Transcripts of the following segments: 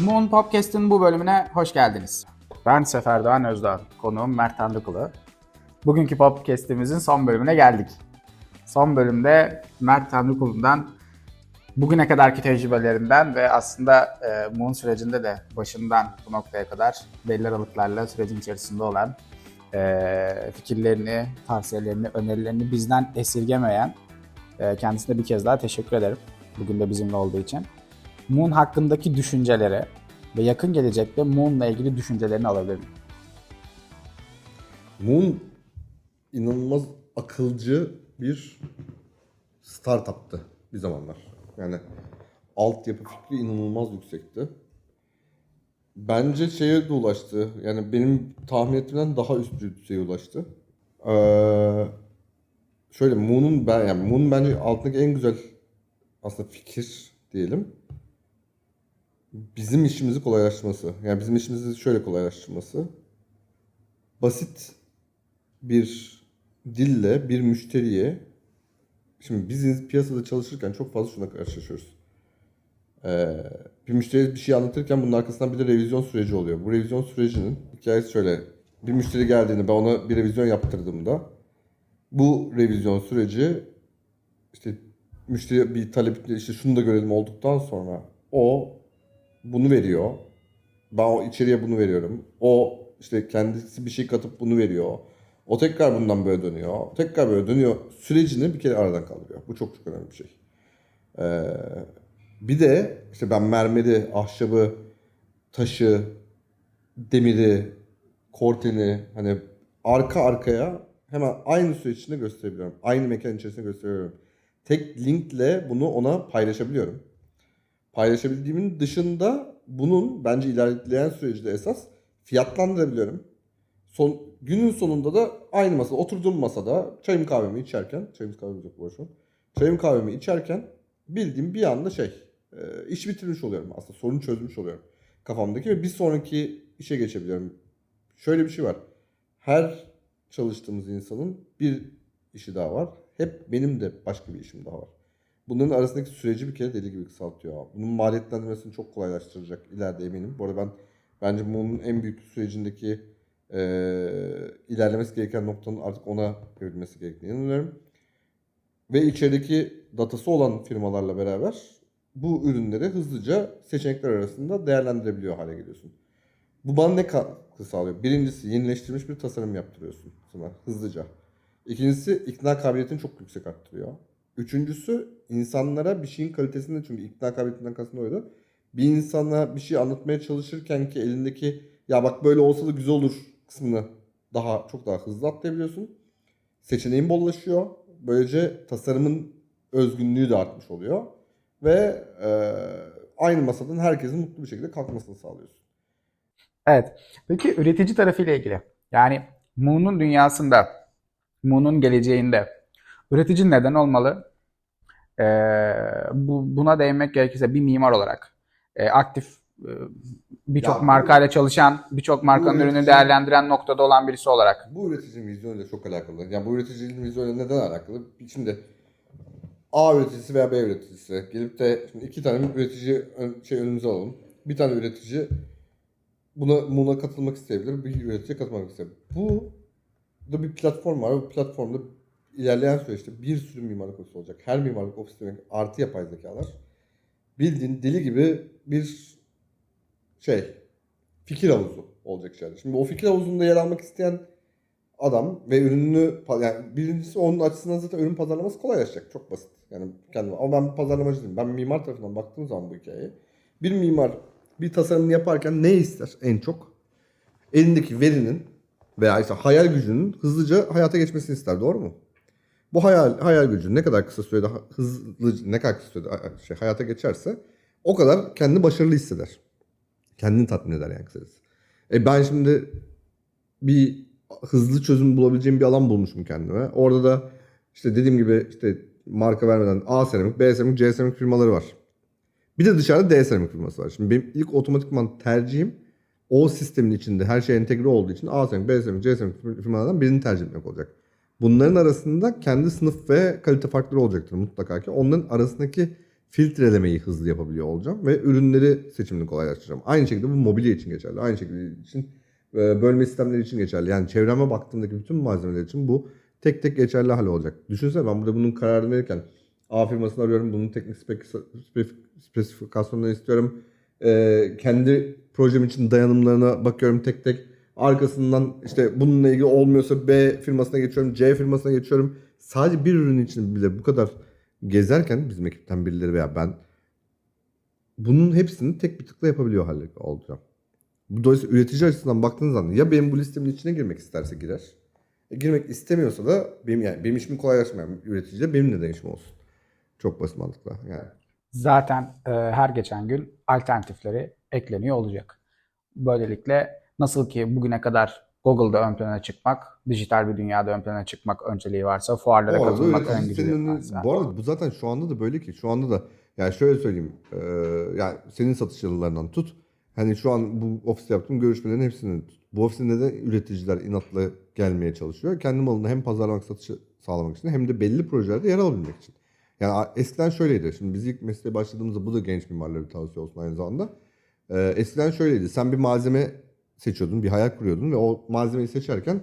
Moon Podcast'ın bu bölümüne hoş geldiniz. Ben Sefer Doğan Özdağ, konuğum Mert Tanrıkulu. Bugünkü podcast'imizin son bölümüne geldik. Son bölümde Mert Tanrıkulu'ndan bugüne kadarki tecrübelerinden ve aslında e, Moon sürecinde de başından bu noktaya kadar belli aralıklarla sürecin içerisinde olan e, fikirlerini, tavsiyelerini, önerilerini bizden esirgemeyen e, kendisine bir kez daha teşekkür ederim. Bugün de bizimle olduğu için. Moon hakkındaki düşünceleri ve yakın gelecekte Moon'la ilgili düşüncelerini alabilir miyim? Moon inanılmaz akılcı bir startuptı bir zamanlar. Yani altyapı fikri inanılmaz yüksekti. Bence şeye de ulaştı. Yani benim tahmin ettiğimden daha üst bir düzeye ulaştı. Ee, şöyle Moon'un ben yani Moon'un bence altındaki en güzel aslında fikir diyelim. Bizim işimizi kolaylaştırması. Yani bizim işimizi şöyle kolaylaştırması. Basit bir dille bir müşteriye şimdi biz piyasada çalışırken çok fazla şuna karşılaşıyoruz. Ee, bir müşteriye bir şey anlatırken bunun arkasından bir de revizyon süreci oluyor. Bu revizyon sürecinin hikayesi şöyle. Bir müşteri geldiğinde ben ona bir revizyon yaptırdığımda bu revizyon süreci işte müşteri bir talep işte şunu da görelim olduktan sonra o bunu veriyor. Ben o içeriye bunu veriyorum. O işte kendisi bir şey katıp bunu veriyor. O tekrar bundan böyle dönüyor. Tekrar böyle dönüyor. Sürecini bir kere aradan kaldırıyor. Bu çok çok önemli bir şey. Ee, bir de işte ben mermeri, ahşabı, taşı, demiri, korteni hani arka arkaya hemen aynı süreç içinde gösterebiliyorum. Aynı mekan içerisinde gösteriyorum. Tek linkle bunu ona paylaşabiliyorum. Paylaşabildiğimin dışında bunun bence ilerleyen sürecinde esas fiyatlandırabiliyorum. Son, günün sonunda da aynı masada, oturduğum masada çayımı kahvemi içerken, çayımız kahvemiz yok bu. Çayımı kahvemi içerken bildiğim bir anda şey, e, iş bitirmiş oluyorum aslında. Sorunu çözmüş oluyorum kafamdaki ve bir sonraki işe geçebiliyorum. Şöyle bir şey var. Her çalıştığımız insanın bir işi daha var. Hep benim de başka bir işim daha var. Bunların arasındaki süreci bir kere deli gibi kısaltıyor. Bunun maliyetlendirmesini çok kolaylaştıracak ileride eminim. Bu arada ben bence bunun en büyük sürecindeki e, ilerlemesi gereken noktanın artık ona evrilmesi gerektiğini inanıyorum. Ve içerideki datası olan firmalarla beraber bu ürünleri hızlıca seçenekler arasında değerlendirebiliyor hale geliyorsun. Bu bana ne katkı sağlıyor? Birincisi yenileştirilmiş bir tasarım yaptırıyorsun sana hızlıca. İkincisi ikna kabiliyetini çok yüksek arttırıyor. Üçüncüsü insanlara bir şeyin kalitesini çünkü ikna kabiliyetinden kastım oydu. Bir insana bir şey anlatmaya çalışırken ki elindeki ya bak böyle olsa da güzel olur kısmını daha çok daha hızlı atlayabiliyorsun. Seçeneğin bollaşıyor. Böylece tasarımın özgünlüğü de artmış oluyor. Ve e, aynı masadan herkesin mutlu bir şekilde kalkmasını sağlıyorsun. Evet. Peki üretici tarafıyla ilgili. Yani Moon'un dünyasında, Moon'un geleceğinde üretici neden olmalı? Ee, bu, buna değinmek gerekirse bir mimar olarak e, aktif e, birçok markayla çalışan, birçok markanın ürünü üretici- değerlendiren noktada olan birisi olarak. Bu üreticinin vizyonuyla çok alakalı. Yani bu üreticinin vizyonuyla neden alakalı? Şimdi A üreticisi veya B üreticisi gelip de şimdi iki tane üretici şey önümüze alalım. Bir tane üretici buna buna katılmak isteyebilir, bir üretici katılmak isteyebilir. Bu da bir platform var. Bu platformda ilerleyen süreçte bir sürü mimarlık ofisi olacak. Her mimarlık ofisinde artı yapay zekalar bildiğin deli gibi bir şey fikir havuzu olacak içeride. Şimdi o fikir havuzunda yer almak isteyen adam ve ürününü yani birincisi onun açısından zaten ürün pazarlaması kolaylaşacak. Çok basit. Yani kendim ama ben pazarlamacı değilim. Ben mimar tarafından baktığım zaman bu hikayeye bir mimar bir tasarımını yaparken ne ister en çok? Elindeki verinin veya işte hayal gücünün hızlıca hayata geçmesini ister. Doğru mu? Bu hayal hayal gücü ne kadar kısa sürede hızlı ne kadar kısa sürede şey, hayata geçerse o kadar kendini başarılı hisseder. Kendini tatmin eder yani kısacası. E ben şimdi bir hızlı çözüm bulabileceğim bir alan bulmuşum kendime. Orada da işte dediğim gibi işte marka vermeden A seramik, B seramik, C seramik firmaları var. Bir de dışarıda D seramik firması var. Şimdi benim ilk otomatikman tercihim o sistemin içinde her şey entegre olduğu için A seramik, B seramik, C seramik firmalardan birini tercih etmek olacak. Bunların arasında kendi sınıf ve kalite farkları olacaktır mutlaka ki. Onların arasındaki filtrelemeyi hızlı yapabiliyor olacağım ve ürünleri seçimini kolaylaştıracağım. Aynı şekilde bu mobilya için geçerli. Aynı şekilde için e, bölme sistemleri için geçerli. Yani çevreme baktığımdaki bütün malzemeler için bu tek tek geçerli hale olacak. Düşünsene ben burada bunun kararını verirken A firmasını arıyorum. Bunun teknik spek- spesifikasyonlarını istiyorum. E, kendi projem için dayanımlarına bakıyorum tek tek. Arkasından işte bununla ilgili olmuyorsa B firmasına geçiyorum, C firmasına geçiyorum. Sadece bir ürün için bile bu kadar gezerken bizim ekipten birileri veya ben bunun hepsini tek bir tıkla yapabiliyor hale olacağım. Dolayısıyla üretici açısından baktığınız zaman ya benim bu listemin içine girmek isterse girer. E, girmek istemiyorsa da benim yani benim işimi kolaylaştırmayan üretici de benim de işim olsun. Çok basit mantıkla yani. Zaten e, her geçen gün alternatifleri ekleniyor olacak. Böylelikle nasıl ki bugüne kadar Google'da ön plana çıkmak, dijital bir dünyada ön plana çıkmak önceliği varsa, fuarlara arada katılmak öyle. Senin varsa. bu arada bu zaten şu anda da böyle ki. Şu anda da yani şöyle söyleyeyim. e, yani senin satış yıllarından tut. Hani şu an bu ofiste yaptığım görüşmelerin hepsini tut. Bu ofiste neden üreticiler inatla gelmeye çalışıyor? Kendi malını hem pazarlamak, satışı sağlamak için hem de belli projelerde yer alabilmek için. Yani eskiden şöyleydi. Şimdi biz ilk mesleğe başladığımızda bu da genç mimarlara bir tavsiye olsun aynı zamanda. Ee, eskiden şöyleydi. Sen bir malzeme seçiyordun, bir hayal kuruyordun ve o malzemeyi seçerken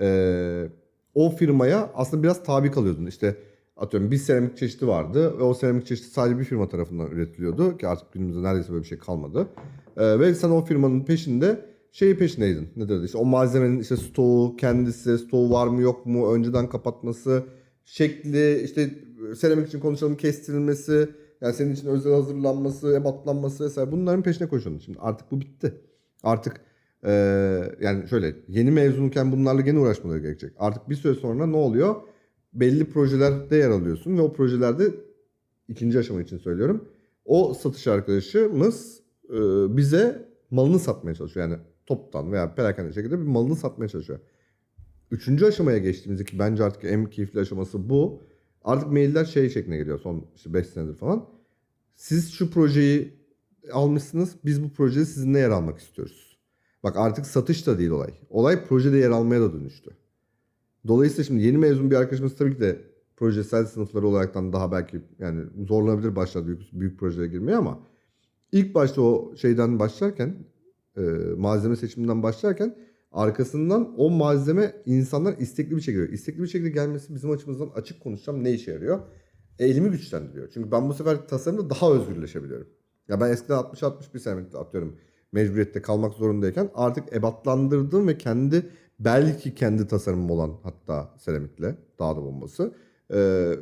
ee, o firmaya aslında biraz tabi kalıyordun. İşte atıyorum bir seramik çeşidi vardı ve o seramik çeşidi sadece bir firma tarafından üretiliyordu ki artık günümüzde neredeyse böyle bir şey kalmadı. Ee, ve sen o firmanın peşinde şeyi peşindeydin. Ne derdi? İşte o malzemenin işte stoğu, kendisi, stoğu var mı yok mu, önceden kapatması, şekli, işte seramik için konuşalım kestirilmesi, yani senin için özel hazırlanması, ebatlanması vesaire bunların peşine koşuyordun. Şimdi artık bu bitti. Artık eee, yani şöyle yeni mezunken bunlarla gene uğraşmaları gerekecek. Artık bir süre sonra ne oluyor? Belli projelerde yer alıyorsun ve o projelerde ikinci aşama için söylüyorum. O satış arkadaşımız e, bize malını satmaya çalışıyor. Yani toptan veya perakende şekilde bir malını satmaya çalışıyor. Üçüncü aşamaya geçtiğimizde ki bence artık en keyifli aşaması bu. Artık mailler şey şekline geliyor son işte 5 senedir falan. Siz şu projeyi almışsınız. Biz bu projede sizinle yer almak istiyoruz. Bak artık satış da değil olay. Olay projede yer almaya da dönüştü. Dolayısıyla şimdi yeni mezun bir arkadaşımız tabii ki de projesel sınıfları olaraktan daha belki yani zorlanabilir başladı büyük, büyük projelere girmeye ama ilk başta o şeyden başlarken e, malzeme seçiminden başlarken arkasından o malzeme insanlar istekli bir şekilde. İstekli bir şekilde gelmesi bizim açımızdan açık konuşacağım ne işe yarıyor? E, elimi güçlendiriyor. Çünkü ben bu sefer tasarımda daha özgürleşebiliyorum. Ya ben eskiden 60-60 bir senelikte atıyorum mecburiyette kalmak zorundayken artık ebatlandırdım ve kendi belki kendi tasarımım olan hatta seramikle daha da bombası e,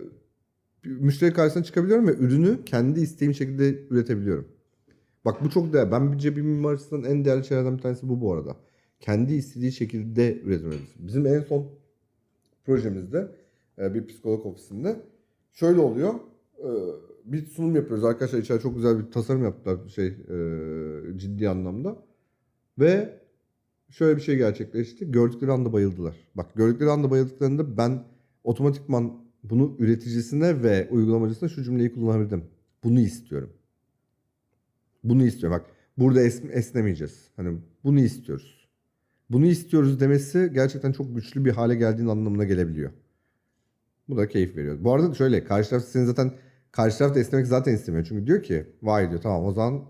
müşteri karşısına çıkabiliyorum ve ürünü kendi isteğim şekilde üretebiliyorum. Bak bu çok değerli. Ben bir mimar açısından en değerli şeylerden bir tanesi bu bu arada. Kendi istediği şekilde üretememiz. Bizim en son projemizde bir psikolog ofisinde şöyle oluyor. E, bir sunum yapıyoruz. Arkadaşlar içeride çok güzel bir tasarım yaptılar şey e, ciddi anlamda. Ve şöyle bir şey gerçekleşti. Gördükleri anda bayıldılar. Bak gördükleri anda bayıldıklarında ben otomatikman bunu üreticisine ve uygulamacısına şu cümleyi kullanabildim. Bunu istiyorum. Bunu istiyorum. Bak burada es- esnemeyeceğiz. Hani bunu istiyoruz. Bunu istiyoruz demesi gerçekten çok güçlü bir hale geldiğin anlamına gelebiliyor. Bu da keyif veriyor. Bu arada şöyle karşı taraf senin zaten karşı taraf da esnemek zaten istemiyor. Çünkü diyor ki vay diyor tamam o zaman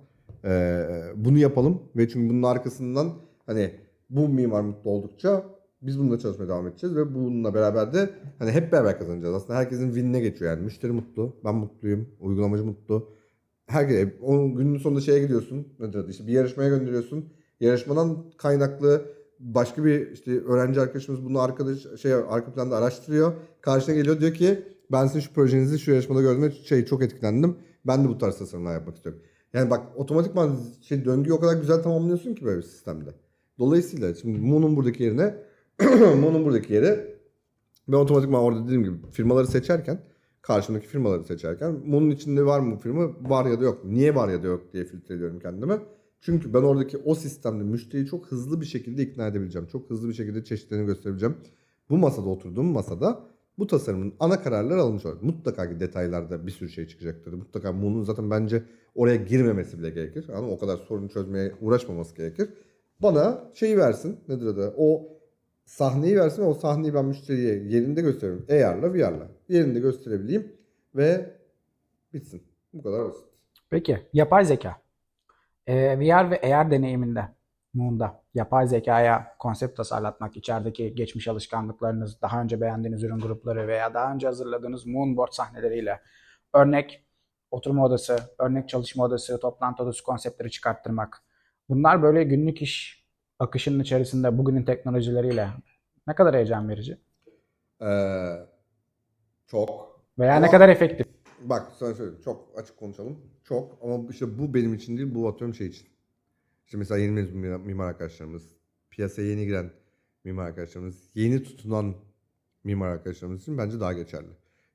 eee, bunu yapalım ve çünkü bunun arkasından hani bu mimar mutlu oldukça biz bununla çalışmaya devam edeceğiz ve bununla beraber de hani hep beraber kazanacağız. Aslında herkesin win'ine geçiyor yani. Müşteri mutlu, ben mutluyum, uygulamacı mutlu. Herkes, o günün sonunda şeye gidiyorsun. Nedir? İşte bir yarışmaya gönderiyorsun. Yarışmadan kaynaklı başka bir işte öğrenci arkadaşımız bunu arkadaş şey arka planda araştırıyor. Karşına geliyor diyor ki ben sizin şu projenizi şu yarışmada gördüm ve şey çok etkilendim. Ben de bu tarz tasarımlar yapmak istiyorum. Yani bak otomatikman şey döngüyü o kadar güzel tamamlıyorsun ki böyle bir sistemde. Dolayısıyla şimdi Moon'un buradaki yerine Moon'un buradaki yere ben otomatikman orada dediğim gibi firmaları seçerken karşımdaki firmaları seçerken Moon'un içinde var mı bu firma? Var ya da yok. Niye var ya da yok diye filtre ediyorum kendime. Çünkü ben oradaki o sistemde müşteriyi çok hızlı bir şekilde ikna edebileceğim. Çok hızlı bir şekilde çeşitlerini gösterebileceğim. Bu masada oturduğum masada bu tasarımın ana kararları alınmış olacak. Mutlaka ki detaylarda bir sürü şey çıkacaktır. Mutlaka Moon'un zaten bence oraya girmemesi bile gerekir. Ama o kadar sorunu çözmeye uğraşmaması gerekir. Bana şeyi versin. Nedir adı? O sahneyi versin ve o sahneyi ben müşteriye yerinde gösteriyorum. AR'la VR'la. Yerinde gösterebileyim ve bitsin. Bu kadar basit. Peki yapay zeka. Ee, VR ve AR deneyiminde Moon'da yapay zekaya konsept tasarlatmak, içerideki geçmiş alışkanlıklarınız, daha önce beğendiğiniz ürün grupları veya daha önce hazırladığınız Moonboard sahneleriyle örnek oturma odası, örnek çalışma odası, toplantı odası konseptleri çıkarttırmak. Bunlar böyle günlük iş akışının içerisinde bugünün teknolojileriyle ne kadar heyecan verici Ee, çok. veya Ama- ne kadar efektif. Bak sana söyleyeyim. Çok açık konuşalım. Çok ama işte bu benim için değil. Bu atıyorum şey için. İşte mesela yeni mimar, arkadaşlarımız, piyasaya yeni giren mimar arkadaşlarımız, yeni tutunan mimar arkadaşlarımız için bence daha geçerli.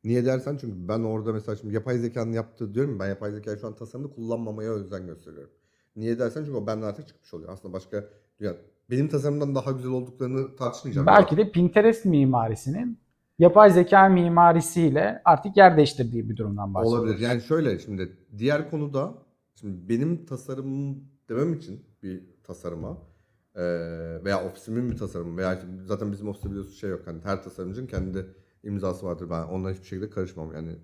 Niye dersen çünkü ben orada mesela şimdi yapay zekanın yaptığı diyorum ya, ben yapay zekayı şu an tasarımda kullanmamaya özen gösteriyorum. Niye dersen çünkü o benden artık çıkmış oluyor. Aslında başka dünya benim tasarımdan daha güzel olduklarını tartışmayacağım. Belki de Pinterest mimarisinin yapay zeka mimarisiyle artık yer değiştirdiği bir durumdan bahsediyoruz. Olabilir. Yani şöyle şimdi diğer konuda şimdi benim tasarımım demem için bir tasarıma eee, veya ofisimin bir tasarımı veya zaten bizim ofiste biliyorsun şey yok. Hani her tasarımcının kendi imzası vardır. Ben ondan hiçbir şekilde karışmam. Yani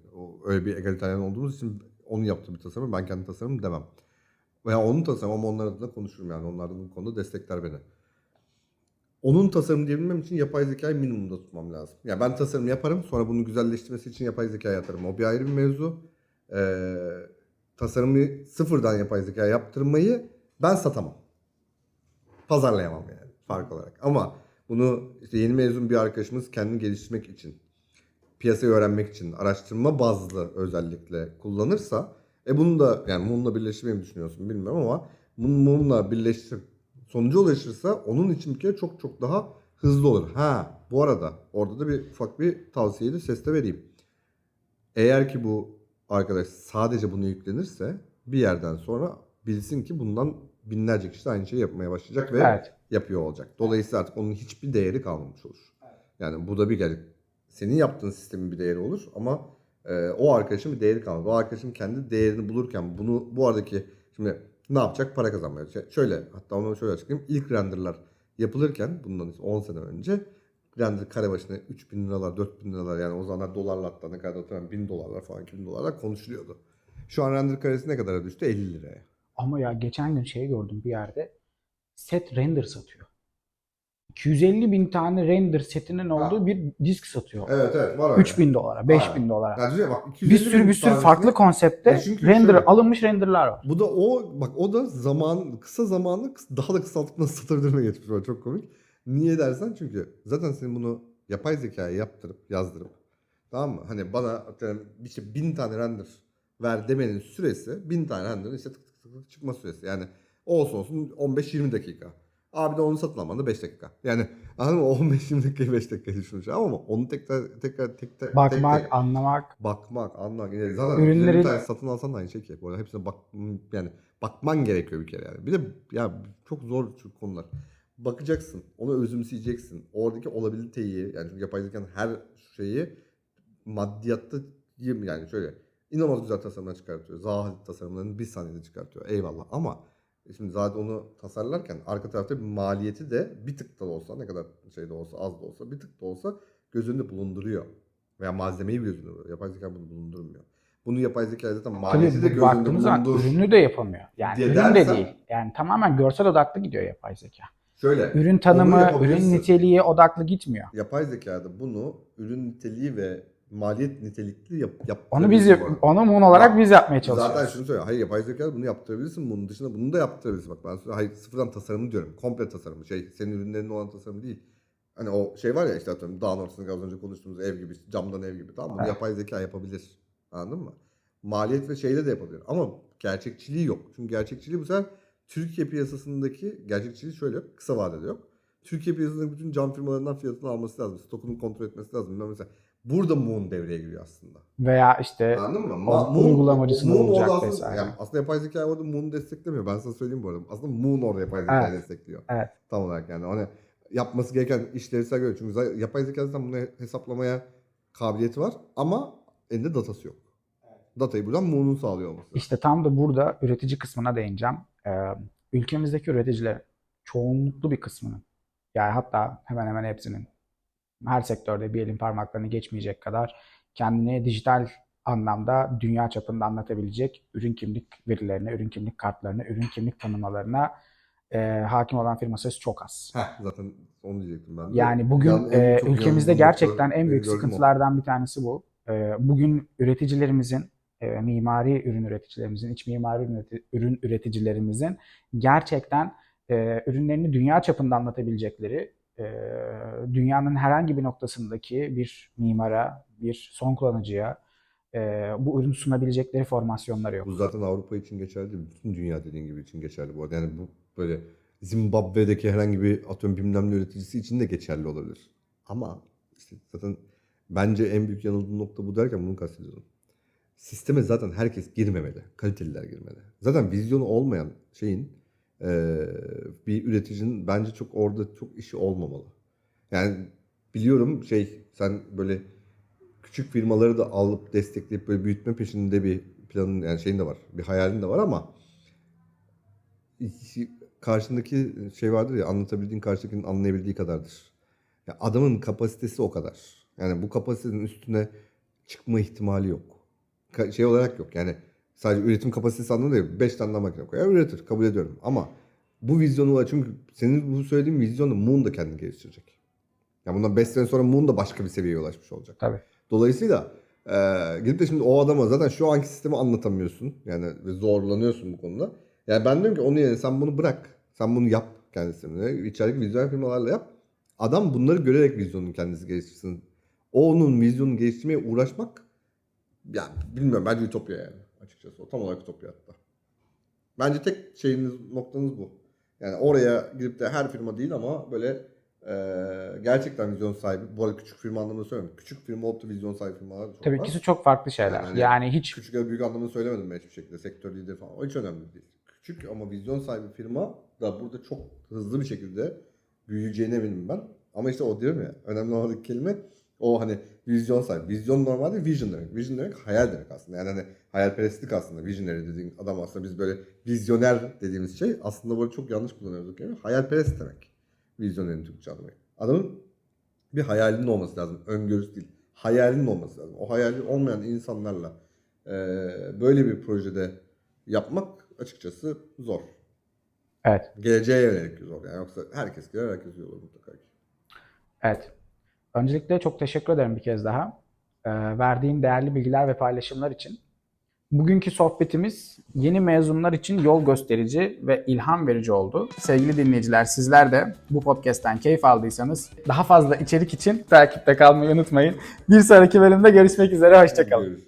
öyle bir egaliteryen olduğumuz için onun yaptığı bir tasarım ben kendi tasarımım demem. Veya onun tasarımı ama onlar adına konuşurum yani. Onlar da bu konuda destekler beni. Onun tasarım diyebilmem için yapay zekayı minimumda tutmam lazım. Ya ben tasarım yaparım sonra bunu güzelleştirmesi için yapay zekaya atarım. O bir ayrı bir mevzu. Ee, tasarımı sıfırdan yapay zeka yaptırmayı ben satamam. Pazarlayamam yani fark olarak. Ama bunu işte yeni mezun bir arkadaşımız kendini geliştirmek için, piyasayı öğrenmek için araştırma bazlı özellikle kullanırsa e bunu da yani bununla birleştirmeyi mi düşünüyorsun bilmiyorum ama bunu bununla birleştir sonuca ulaşırsa onun için bir kere çok çok daha hızlı olur. Ha bu arada orada da bir ufak bir tavsiyeyi de sesle vereyim. Eğer ki bu arkadaş sadece bunu yüklenirse bir yerden sonra bilsin ki bundan binlerce kişi de aynı şeyi yapmaya başlayacak ve Evet. yapıyor olacak. Dolayısıyla artık onun hiçbir değeri kalmamış olur. Yani bu da bir gerçek. Senin yaptığın sistemin bir değeri olur ama e, o arkadaşın bir değeri kalmaz. O arkadaşın kendi değerini bulurken bunu bu aradaki şimdi ne yapacak? Para kazanmaya. Şöyle hatta onu şöyle açıklayayım. İlk renderlar yapılırken bundan işte 10 sene önce render kare başına 3000 liralar, 4000 liralar yani o zamanlar dolarla hatta ne kadar hatırlamıyorum 1000 dolarlar falan 2000 dolarlar konuşuluyordu. Şu an render karesi ne kadara düştü? 50 liraya. Ama ya geçen gün şey gördüm bir yerde. Set render satıyor. 250 bin tane render setinin olduğu bir disk satıyor. Evet evet var öyle. 3000 dolara, 5000 Aynen. dolara. Yani bak, Bir 250 sürü bir sürü farklı konsepte çünkü render şöyle- alınmış renderlar var. Bu da o bak o da zaman kısa zamanı kıs- daha da kısaltıp nasıl satabilirine geçmiş var çok komik. Niye dersen çünkü zaten senin bunu yapay zekaya yaptırıp yazdırıp tamam mı? Hani bana atıyorum işte bin tane render ver demenin süresi bin tane render'ın işte tık tık tık tık çıkma süresi. Yani olsun olsun 15-20 dakika. Abi de onu satın alman da 5 dakika. Yani anladın mı? 15-20 dakikayı 5 dakika düşünmüş ama onu tekrar tekrar tek tek Bakmak, tek- anlamak. Bakmak, anlamak. Yani zaten ürünlerin tane satın alsan da aynı şey ki. Bu arada hepsine bak yani bakman gerekiyor bir kere yani. Bir de ya çok zor konular. Bakacaksın, onu özümseyeceksin. Oradaki olabiliteyi yani çünkü yapay zekanın her şeyi maddiyatta yani şöyle inanılmaz güzel tasarımlar çıkartıyor. Zahid tasarımlarını bir saniyede çıkartıyor. Eyvallah ama şimdi zaten onu tasarlarken arka tarafta bir maliyeti de bir tık da olsa ne kadar şey de olsa az da olsa bir tık da olsa göz önünde bulunduruyor. Veya malzemeyi göz önünde bulunduruyor. Yapay zeka bunu bulundurmuyor. Bunu yapay zeka zaten maliyeti de Tabii göz önünde bulundur. ürünü de yapamıyor. Yani ürün de değil. Yani tamamen görsel odaklı gidiyor yapay zeka. Şöyle. Ürün tanımı, ürün niteliği odaklı gitmiyor. Yapay zekada bunu ürün niteliği ve maliyet nitelikli yap, Onu biz arada. onu Moon olarak Bak, biz yapmaya çalışıyoruz. Zaten şunu söylüyor. Hayır yapay zeka bunu yaptırabilirsin. Bunun dışında bunu da yaptırabilirsin. Bak ben söylüyorum. Hayır sıfırdan tasarımı diyorum. Komple tasarımı. Şey senin ürünlerinin olan tasarımı değil. Hani o şey var ya işte atıyorum dağın ortasında az önce konuştuğumuz ev gibi camdan ev gibi tamam? Bunu Evet. yapay zeka yapabilir. Anladın mı? Maliyet ve şeyle de yapabilir. Ama gerçekçiliği yok. Çünkü gerçekçiliği bu sefer Türkiye piyasasındaki gerçekçiliği şöyle yok. Kısa vadede yok. Türkiye piyasasındaki bütün cam firmalarından fiyatını alması lazım. Stokunu kontrol etmesi lazım. Bilmem Mesela burada Moon devreye giriyor aslında. Veya işte Anladın mı? Ma- Moon- uygulamacısını Moon orada aslında, vesaire. Yani aslında yapay zeka orada Moon'u desteklemiyor. Ben sana söyleyeyim bu arada. Aslında Moon orada yapay zekayı Evet. destekliyor. Evet. Tam olarak yani. Hani yapması gereken işlevsel göre. Çünkü yapay zeka zaten bunu hesaplamaya kabiliyeti var ama elinde datası yok. Datayı buradan Moon'un sağlıyor olması. İşte tam da burada üretici kısmına değineceğim. Ee, ülkemizdeki üreticiler çoğunluklu bir kısmının yani hatta hemen hemen hepsinin her sektörde bir elin parmaklarını geçmeyecek kadar kendini dijital anlamda dünya çapında anlatabilecek ürün kimlik verilerine, ürün kimlik kartlarına, ürün kimlik tanımalarına e, hakim olan firma sayısı çok az. Heh, zaten onu diyecektim ben de. Yani bugün Yan- en e, ülkemizde gerçekten en büyük gördüğüm o. sıkıntılardan bir tanesi bu. E, bugün üreticilerimizin, e, mimari ürün üreticilerimizin, iç mimari ürün, üreti- ürün üreticilerimizin gerçekten e, ürünlerini dünya çapında anlatabilecekleri, e, dünyanın herhangi bir noktasındaki bir mimara, bir son kullanıcıya e, bu ürünü sunabilecekleri formasyonları yok. Bu zaten Avrupa için geçerli. Bütün dünya dediğin gibi için geçerli bu arada. Yani bu böyle Zimbabwe'deki herhangi bir atom bilmem ne üreticisi için de geçerli olabilir. Ama işte zaten bence en büyük yanıldığım nokta bu derken bunu kastediyorum. Sisteme zaten herkes girmemeli. Kaliteliler girmeli. Zaten vizyonu olmayan şeyin eee, bir üreticinin bence çok orada çok işi olmamalı. Yani biliyorum şey sen böyle küçük firmaları da alıp destekleyip böyle büyütme peşinde bir planın yani şeyin de var. Bir hayalin de var ama karşındaki şey vardır ya anlatabildiğin karşıdakinin anlayabildiği kadardır. Ya adamın kapasitesi o kadar. Yani bu kapasitenin üstüne çıkma ihtimali yok. Şey olarak yok. Yani sadece üretim kapasitesi anlamında değil. 5 tane makine koyar üretir. Kabul ediyorum. Ama bu vizyonu var. Çünkü senin bu söylediğin vizyonla Moon da kendini geliştirecek. Ya bundan 5 sene sonra Moon da başka bir seviyeye ulaşmış olacak. Tabii. Dolayısıyla e, gidip de şimdi o adama zaten şu anki sistemi anlatamıyorsun. Yani zorlanıyorsun bu konuda. Yani ben diyorum ki onun yerine sen bunu bırak. Sen bunu yap kendi sistemine. İçerideki vizyon firmalarla yap. Adam bunları görerek vizyonunu kendisi geliştirsin. O onun vizyonunu geliştirmeye uğraşmak yani bilmiyorum bence ütopya yani açıkçası. O tam olarak ütopya hatta. Bence tek şeyiniz noktanız bu. Yani oraya gidip de her firma değil ama böyle e, gerçekten vizyon sahibi. Bu arada küçük firma anlamında söylemiyorum. Küçük firma olup da vizyon sahibi firmalar çok Tabii var. ikisi çok farklı şeyler. Yani- Yani hiç Küçük ya da büyük anlamında söylemedim ben hiçbir şekilde. Sektör lideri falan. O hiç önemli değil. Küçük ama vizyon sahibi firma da burada çok hızlı bir şekilde büyüyeceğine eminim ben. Ama işte o diyorum ya önemli olan kelime o hani vizyon sahibi. Vizyon normalde vision demek. Vision demek hayal demek aslında. Yani hani hayalperestlik aslında. Visionary dediğin adam aslında biz böyle vizyoner dediğimiz şey aslında böyle çok yanlış kullanıyoruz. kelimeyi. Hayalperest demek. Vizyonerin Türkçe demek. Adamın bir hayalinin olması lazım. Öngörüsü değil. Hayalinin olması lazım. O hayali olmayan insanlarla e, böyle bir projede yapmak açıkçası zor. evet. Geleceğe yönelik zor. Yani yoksa herkes girer herkes olur mutlaka. Evet. Öncelikle çok teşekkür ederim bir kez daha. Verdiğin değerli bilgiler ve paylaşımlar için. Bugünkü sohbetimiz yeni mezunlar için yol gösterici ve ilham verici oldu. Sevgili dinleyiciler sizler de bu podcast'ten keyif aldıysanız daha fazla içerik için takipte kalmayı unutmayın. Bir sonraki bölümde görüşmek üzere. Hoşçakalın.